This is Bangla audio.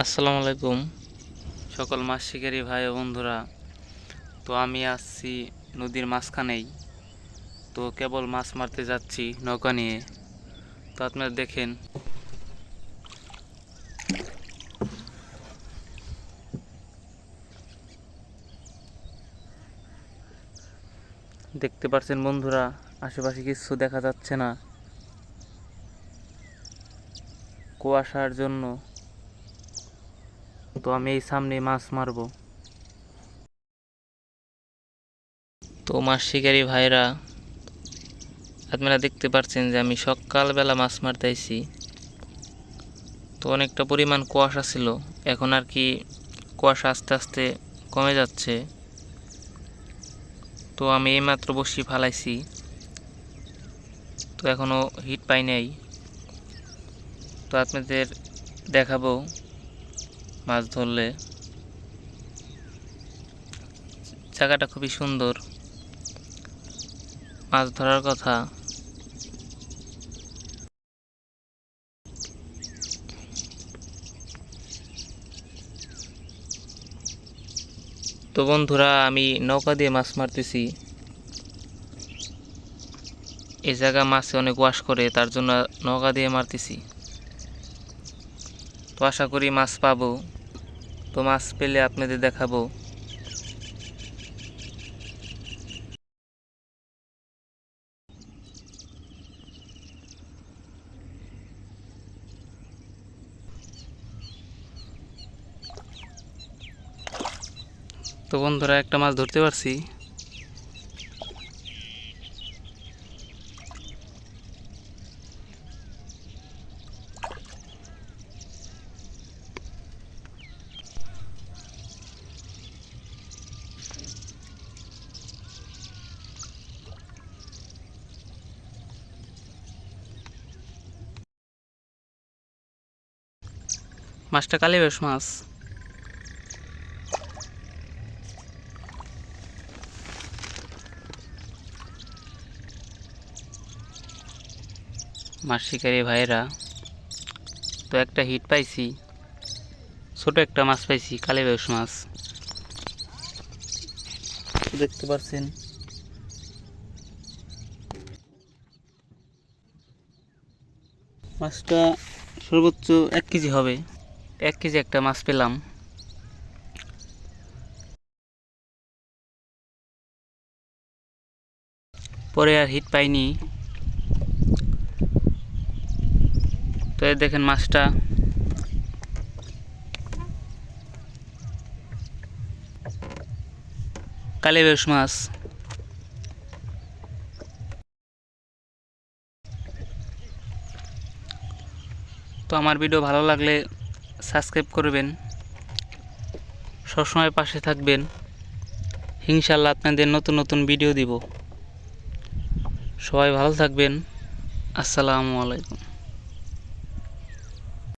আসসালামু আলাইকুম সকল মাছ শিকারী ভাই ও বন্ধুরা। তো আমি আসছি নদীর মাঝখানেই। তো কেবল মাছ মারতে যাচ্ছি নৌকা নিয়ে। তো আপনারা দেখেন। দেখতে পাচ্ছেন বন্ধুরা, আশেপাশে কিছু দেখা যাচ্ছে না। কুয়াশার জন্য তো আমি এই সামনে মাছ মারবো। তো মাছ শিকারী ভাইরা, আপনারা দেখতে পাচ্ছেন যে আমি সকালবেলা মাছ মারতে আইছি। তো অনেকটা পরিমাণ কুয়াশা ছিল, এখন আর কি কুয়াশা আস্তে আস্তে কমে যাচ্ছে। তো আমি এইমাত্র বসি ফালাইছি। তো এখনও হিট পাই নাই। তো আপনাদের দেখাবো মাছ ধরলে জায়গাটা খুবই সুন্দর। মাছ ধরার কথা। তো বন্ধুরা, আমি নৌকা দিয়ে মাছ মারতেছি। এই জায়গা মাছে অনেক ওয়াশ করে, তার জন্য নৌকা দিয়ে মারতেছি। তো আশা করি মাছ পাবো। তো মাছ পেলে আপনাদের দেখাবো। তো বন্ধুরা, একটা মাছ ধরতে পারছি। মাছটা কালীবাস মাছ। মাছ শিকারি ভাইয়েরা, তো একটা হিট পাইছি, ছোট একটা মাছ পাইছি কালীবাস মাছ। দেখতে পাচ্ছেন মাছটা সর্বোচ্চ এক কেজি হবে। এক কেজি একটা মাছ পেলাম। পরে আর হিট পাইনি। তো এই দেখেন মাছটা। কালীবেশ মাছ। তো আমার ভিডিও ভালো লাগলে সাবস্ক্রাইব করবেন। সবসময় পাশে থাকবেন। ইনশাল্লাহ আপনাদের নতুন নতুন ভিডিও দিব। সবাই ভালো থাকবেন। আসসালামু আলাইকুম।